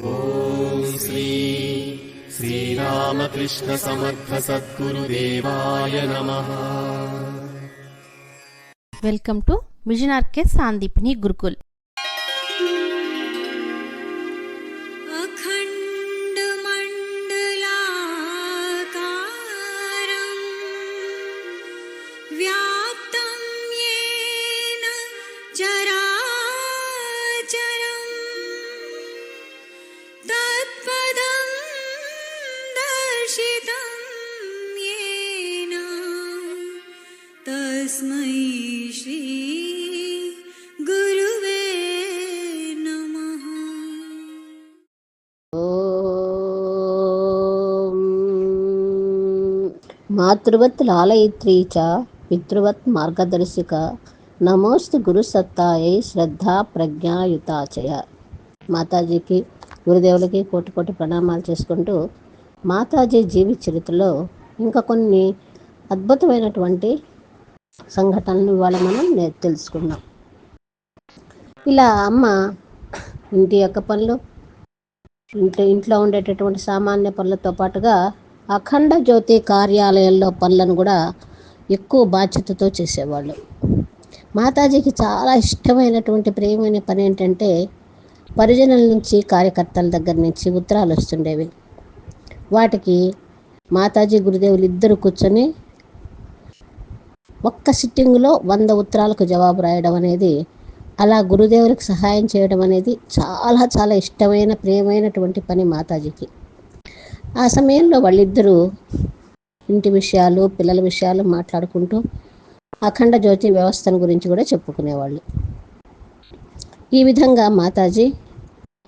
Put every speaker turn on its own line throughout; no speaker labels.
ॐ श्री श्रीरामकृष्णसमर्थसद्गुरुदेवाय नमः
welcome to mission RK Sandipani Gurukul Shri गुरुवे नमः
ఓం మాతృవత్ లాలయిత్రీ చ పితృవత్ మార్గదర్శిక నమోస్తు గురుసత్తాయై శ్రద్ధా ప్రజ్ఞాయుతాచయ మాతాజీకి గురుదేవులకి కోటి కోటి ప్రణామాలు చేసుకుంటూ మాతాజీ జీవి చరిత్రలో ఇంకా కొన్ని అద్భుతమైనటువంటి సంఘటనలు ఇవాళ మనం నే- తెలుసుకుందాం. ఇలా అమ్మ ఇంటి యొక్క పనులు ఇంట్లో ఇంట్లో ఉండేటటువంటి సామాన్య పనులతో పాటుగా అఖండ జ్యోతి కార్యాలయంలో పనులను కూడా ఎక్కువ బాధ్యతతో చేసేవాళ్ళు. మాతాజీకి చాలా ఇష్టమైనటువంటి ప్రియమైన పని ఏంటంటే పరిజనుల నుంచి కార్యకర్తల దగ్గర నుంచి ఉత్తరాలు వస్తుండేవి. వాటికి మాతాజీ గురుదేవులు ఇద్దరు కూర్చొని ఒక్క సిట్టింగ్లో వంద ఉత్తరాలకు జవాబు రాయడం అనేది అలా గురుదేవులకు సహాయం చేయడం అనేది చాలా చాలా ఇష్టమైన ప్రియమైనటువంటి పని మాతాజీకి. ఆ సమయంలో వాళ్ళిద్దరూ ఇంటి విషయాలు పిల్లల విషయాలు మాట్లాడుకుంటూ అఖండ జ్యోతి వ్యవస్థను గురించి కూడా చెప్పుకునేవాళ్ళు. ఈ విధంగా మాతాజీ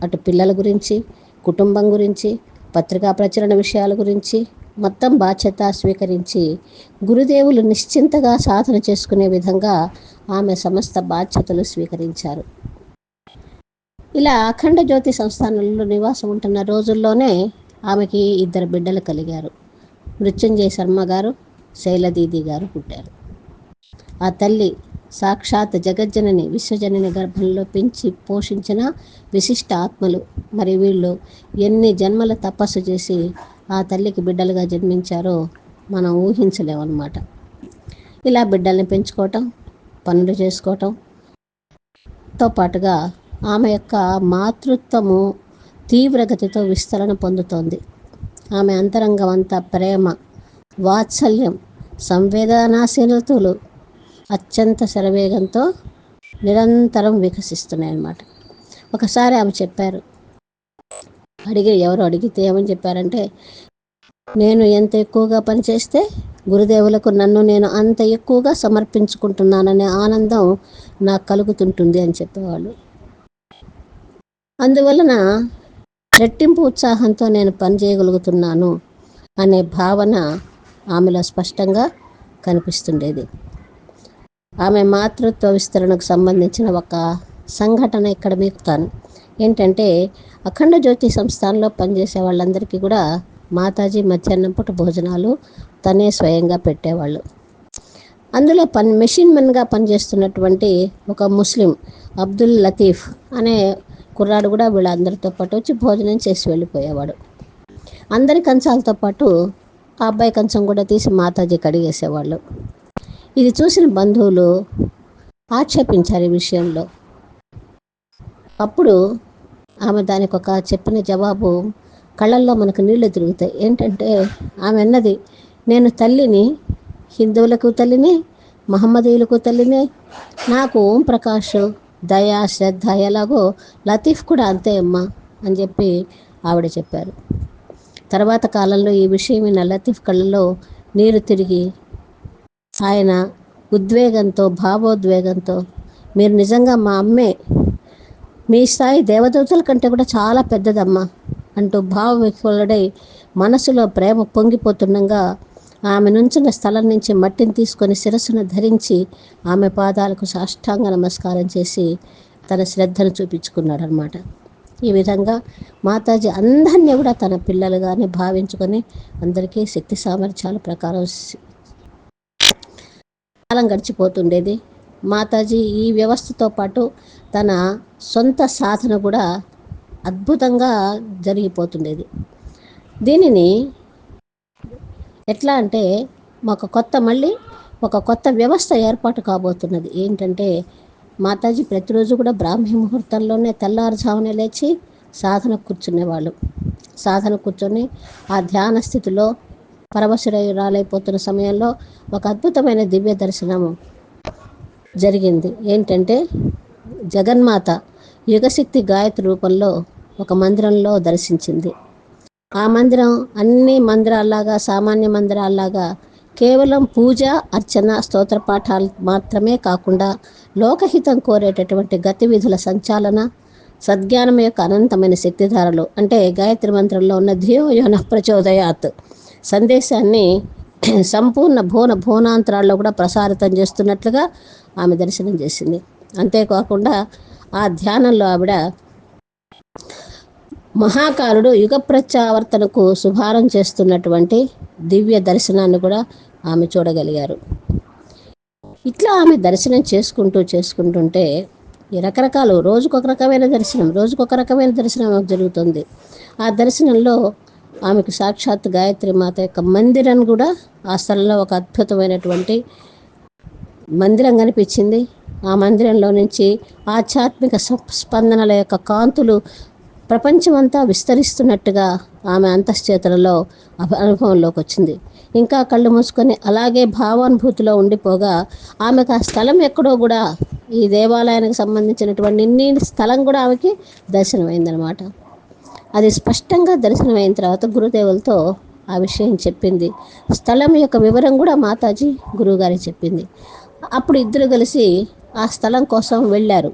అటు పిల్లల గురించి కుటుంబం గురించి పత్రికా ప్రచురణ విషయాల గురించి మొత్తం బాధ్యత స్వీకరించి గురుదేవులు నిశ్చింతగా సాధన చేసుకునే విధంగా ఆమె సమస్త బాధ్యతలు స్వీకరించారు. ఇలా అఖండ జ్యోతి సంస్థానంలో నివాసం ఉంటున్న రోజుల్లోనే ఆమెకి ఇద్దరు బిడ్డలు కలిగారు. మృత్యుంజయ శర్మ గారు శైలదీది గారు పుట్టారు. ఆ తల్లి సాక్షాత్ జగజ్జనని విశ్వజనని గర్భంలో పెంచి పోషించిన విశిష్ట ఆత్మలు. మరి వీళ్ళు ఎన్ని జన్మల తపస్సు చేసి ఆ తల్లికి బిడ్డలుగా జన్మించారో మనం ఊహించలేమన్నమాట. ఇలా బిడ్డల్ని పెంచుకోవటం పనులు చేసుకోవటం. తో పాటుగా ఆమె యొక్క మాతృత్వము తీవ్రగతితో విస్తరణ పొందుతోంది. ఆమె అంతరంగం అంతా ప్రేమ వాత్సల్యం సంవేదనాశీలతలు అత్యంత శరవేగంతో నిరంతరం వికసిస్తున్నాయి అన్నమాట ఒకసారి ఆమె చెప్పారు అడిగి ఎవరు అడిగితే ఏమని చెప్పారంటే నేను ఎంత ఎక్కువగా పనిచేస్తే గురుదేవులకు నన్ను నేను అంత ఎక్కువగా సమర్పించుకుంటున్నాననే ఆనందం నాకు కలుగుతుంటుంది అని చెప్పేవాళ్ళు. అందువలన రెట్టింపు ఉత్సాహంతో నేను పని చేయగలుగుతున్నాను అనే భావన ఆమెలో స్పష్టంగా కనిపిస్తుండేది. ఆమె మాతృత్వ విస్తరణకు సంబంధించిన ఒక సంఘటన ఇక్కడ మీకు తాను ఏంటంటే అఖండ జ్యోతి సంస్థానంలో పనిచేసే వాళ్ళందరికీ కూడా మాతాజీ మధ్యాహ్నం పూట భోజనాలు తనే స్వయంగా పెట్టేవాళ్ళు. అందులో పని మెషిన్ మెన్గా పనిచేస్తున్నటువంటి ఒక ముస్లిం అబ్దుల్ లతీఫ్ అనే కుర్రాడు కూడా వీళ్ళందరితో పాటు వచ్చి భోజనం చేసి వెళ్ళిపోయేవాడు. అందరి కంచాలతో పాటు ఆ అబ్బాయి కంచం కూడా తీసి మాతాజీ కడిగేసేవాళ్ళు. ఇది చూసిన బంధువులు ఆక్షేపించారు ఈ విషయంలో. అప్పుడు ఆమె దానికి ఒక చెప్పిన జవాబు కళ్ళల్లో మనకు నీళ్ళు తిరుగుతాయి. ఏంటంటే ఆమె అన్నది నేను తల్లిని హిందువులకు తల్లిని మహమ్మదీయులకు తల్లిని నాకు ఓం ప్రకాష్ దయ శ్రద్ధ ఎలాగో లతీఫ్ కూడా అంతే అమ్మా అని చెప్పి ఆవిడ చెప్పారు. తర్వాత కాలంలో ఈ విషయం విన్న లతీఫ్ కళ్ళలో నీరు తిరిగి ఆయన ఉద్వేగంతో భావోద్వేగంతో మీరు నిజంగా మా అమ్మే మీ స్థాయి దేవదూతల కంటే కూడా చాలా పెద్దదమ్మా అంటూ భావ మనసులో ప్రేమ పొంగిపోతుండగా ఆమె నుంచిన స్థలం నుంచి మట్టిని తీసుకొని శిరస్సును ధరించి ఆమె పాదాలకు సాష్టాంగ నమస్కారం చేసి తన శ్రద్ధను చూపించుకున్నాడు అనమాట ఈ విధంగా మాతాజీ అందరినీ కూడా తన పిల్లలుగానే భావించుకొని అందరికీ శక్తి సామర్థ్యాల ప్రకారం కాలం గడిచిపోతుండేది. మాతాజీ ఈ వ్యవస్థతో పాటు తన సొంత సాధన కూడా అద్భుతంగా జరిగిపోతుండేది. దీనిని ఎట్లా అంటే ఒక కొత్త మళ్ళీ ఒక కొత్త వ్యవస్థ ఏర్పాటు కాబోతున్నది. ఏంటంటే మాతాజీ ప్రతిరోజు కూడా బ్రాహ్మీ ముహూర్తంలోనే తెల్లారుజామునే లేచి సాధన కూర్చునేవాళ్ళు. సాధన కూర్చొని ఆ ధ్యాన స్థితిలో పరవశురాలైపోతున్న సమయంలో ఒక అద్భుతమైన దివ్య దర్శనం జరిగింది. ఏంటంటే జగన్మాత యుగశక్తి గాయత్రి రూపంలో ఒక మందిరంలో దర్శించింది. ఆ మందిరం అన్ని మందిరాల్లాగా సామాన్య మందిరాల్లాగా కేవలం పూజ అర్చన స్తోత్ర పాఠాలు మాత్రమే కాకుండా లోకహితం కోరేటటువంటి గతివిధుల సంచాలన సద్జ్ఞానం యొక్క అనంతమైన శక్తిధారలు అంటే గాయత్రి మంత్రంలో ఉన్న ధియో యోన ప్రచోదయాత్ సందేశాన్ని సంపూర్ణ భువన భువనాంతరాల్లో కూడా ప్రసారితం చేస్తున్నట్లుగా ఆమె దర్శనం చేసింది. అంతేకాకుండా ఆ ధ్యానంలో ఆవిడ మహాకాలుడు యుగ ప్రత్యావర్తనకు శుభారం చేస్తున్నటువంటి దివ్య దర్శనాన్ని కూడా ఆమె చూడగలిగారు. ఇట్లా ఆమె దర్శనం చేసుకుంటూ చేసుకుంటుంటే ఈ రకరకాలు రోజుకొక రకమైన దర్శనం రోజుకొక రకమైన దర్శనం జరుగుతుంది. ఆ దర్శనంలో ఆమెకు సాక్షాత్ గాయత్రి మాత యొక్క మందిరం కూడా ఆ స్థలంలో ఒక అద్భుతమైనటువంటి మందిరం కనిపించింది. ఆ మందిరంలో నుంచి ఆధ్యాత్మిక స్పందనల యొక్క కాంతులు ప్రపంచమంతా విస్తరిస్తున్నట్టుగా ఆమె అంతశ్చేతలలో అనుభవంలోకి వచ్చింది. ఇంకా కళ్ళు మూసుకొని అలాగే భావానుభూతిలో ఉండిపోగా ఆమెకు ఆ స్థలం ఎక్కడో కూడా ఈ దేవాలయానికి సంబంధించినటువంటి ఇన్ని స్థలం కూడా ఆమెకి దర్శనమైందనమాట అది స్పష్టంగా దర్శనమైన తర్వాత గురుదేవులతో ఆ విషయం చెప్పింది. స్థలం యొక్క వివరం కూడా మాతాజీ గురువుగారి చెప్పింది. అప్పుడు ఇద్దరు కలిసి ఆ స్థలం కోసం వెళ్ళారు.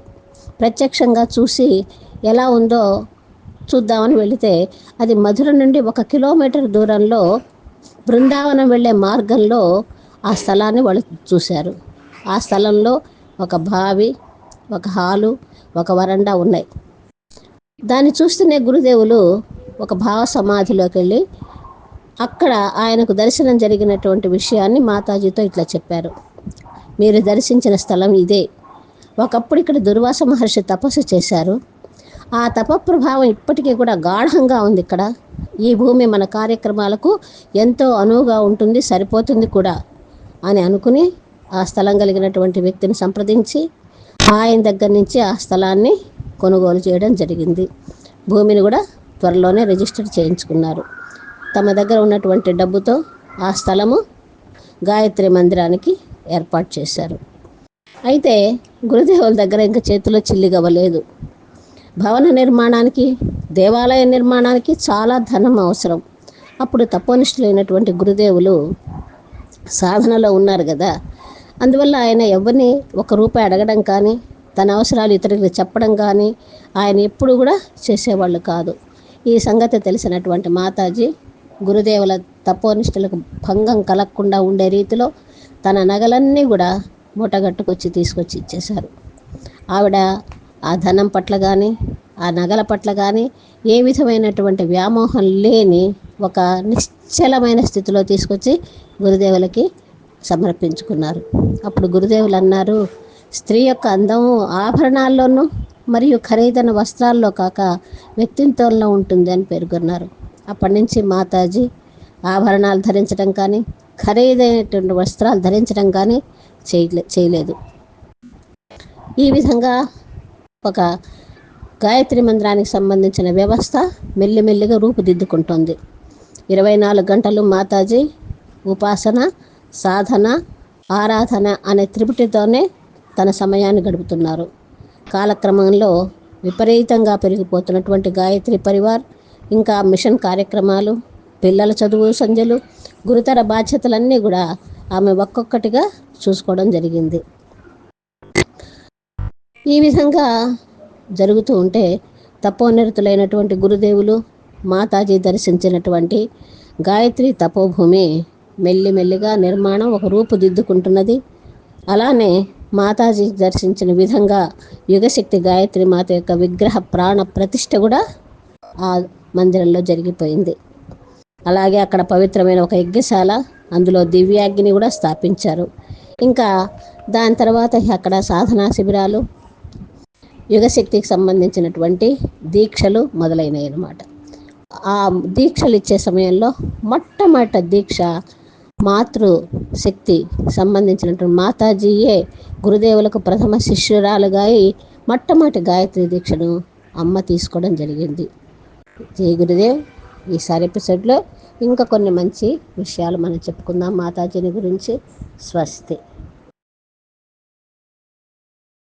ప్రత్యక్షంగా చూసి ఎలా ఉందో చూద్దామని వెళితే అది మధుర నుండి ఒక కిలోమీటర్ దూరంలో బృందావనం వెళ్ళే మార్గంలో ఆ స్థలాన్ని వాళ్ళు చూశారు. ఆ స్థలంలో ఒక బావి ఒక హాలు ఒక వరండా ఉన్నాయి. దాన్ని చూస్తూనే గురుదేవులు ఒక భావ సమాధిలోకి వెళ్ళి అక్కడ ఆయనకు దర్శనం జరిగినటువంటి విషయాన్ని మాతాజీతో ఇట్లా చెప్పారు. మీరు దర్శించిన స్థలం ఇదే. ఒకప్పుడు ఇక్కడ దుర్వాస మహర్షి తపస్సు చేశారు. ఆ తప ప్రభావం ఇప్పటికీ కూడా గాఢంగా ఉంది ఇక్కడ. ఈ భూమి మన కార్యక్రమాలకు ఎంతో అనువుగా ఉంటుంది సరిపోతుంది కూడా అని అనుకుని ఆ స్థలం కలిగినటువంటి వ్యక్తిని సంప్రదించి ఆయన దగ్గర నుంచి ఆ స్థలాన్ని కొనుగోలు చేయడం జరిగింది. భూమిని కూడా త్వరలోనే రిజిస్టర్ చేయించుకున్నారు. తమ దగ్గర ఉన్నటువంటి డబ్బుతో ఆ స్థలము గాయత్రి మందిరానికి ఏర్పాటు చేశారు. అయితే గురుదేవుల దగ్గర ఇంకా చేతిలో చిల్లిగవ్వలేదు. భవన నిర్మాణానికి దేవాలయ నిర్మాణానికి చాలా ధనం అవసరం. అప్పుడు తపోనిష్ఠులైనటువంటి గురుదేవులు సాధనలో ఉన్నారు కదా. అందువల్ల ఆయన ఎవరిని ఒక రూపాయి అడగడం కానీ తన అవసరాలు ఇతరులకు చెప్పడం కానీ ఆయన ఎప్పుడు కూడా చేసేవాళ్ళు కాదు. ఈ సంగతి తెలిసినటువంటి మాతాజీ గురుదేవుల తపోనిష్ఠులకు భంగం కలగకుండా ఉండే రీతిలో తన నగలన్నీ కూడా మూటగట్టుకొచ్చి తీసుకొచ్చి ఇచ్చేశారు. ఆవిడ ఆ ధనం పట్ల కానీ ఆ నగల పట్ల కానీ ఏ విధమైనటువంటి వ్యామోహం లేని ఒక నిశ్చలమైన స్థితిలో తీసుకొచ్చి గురుదేవులకి సమర్పించుకున్నారు. అప్పుడు గురుదేవులు అన్నారు స్త్రీ యొక్క అందము ఆభరణాల్లోనూ మరియు ఖరీదైన వస్త్రాల్లో కాక వ్యక్తిత్వంలో ఉంటుంది అని పేర్కొన్నారు. అప్పటి నుంచి మాతాజీ ఆభరణాలు ధరించడం కానీ ఖరీదైనటువంటి వస్త్రాలు ధరించడం కానీ చేయలే చేయలేదు. ఈ విధంగా ఒక గాయత్రి మందిరానికి సంబంధించిన వ్యవస్థ మెల్లిమెల్లిగా రూపుదిద్దుకుంటుంది. ఇరవై నాలుగు గంటలు మాతాజీ ఉపాసన సాధన ఆరాధన అనే త్రిపుటితోనే తన సమయాన్ని గడుపుతున్నారు. కాలక్రమంలో విపరీతంగా పెరిగిపోతున్నటువంటి గాయత్రి పరివార్ ఇంకా మిషన్ కార్యక్రమాలు పిల్లల చదువు సంధ్యలు గురుతర బాధ్యతలన్నీ కూడా ఆమె ఒక్కొక్కటిగా చూసుకోవడం జరిగింది. ఈ విధంగా జరుగుతూ ఉంటే తపోనిరతులైనటువంటి గురుదేవులు మాతాజీ దర్శించినటువంటి గాయత్రి తపోభూమి మెల్లిమెల్లిగా నిర్మాణం ఒక రూపుదిద్దుకుంటున్నది అలానే మాతాజీ దర్శించిన విధంగా యుగశక్తి గాయత్రి మాత యొక్క విగ్రహ ప్రాణ ప్రతిష్ట కూడా ఆ మందిరంలో జరిగిపోయింది. అలాగే అక్కడ పవిత్రమైన ఒక యజ్ఞశాల అందులో దివ్యాగ్ని కూడా స్థాపించారు. ఇంకా దాని తర్వాత అక్కడ సాధనా శిబిరాలు యుగశక్తికి సంబంధించినటువంటి దీక్షలు మొదలైనవి అన్నమాట ఆ దీక్షలు ఇచ్చే సమయంలో మొట్టమొదట దీక్ష మాతృ శక్తి సంబంధించినటువంటి మాతాజీయే గురుదేవులకు ప్రథమ శిష్యురాలుగా అయి మొట్టమొదటి గాయత్రి దీక్షను అమ్మ తీసుకోవడం జరిగింది. జై గురుదేవ్. ఈసారి ఎపిసోడ్లో ఇంకా కొన్ని మంచి విషయాలు మనం చెప్పుకుందాం. మాతాజీని గురించి స్వస్తి.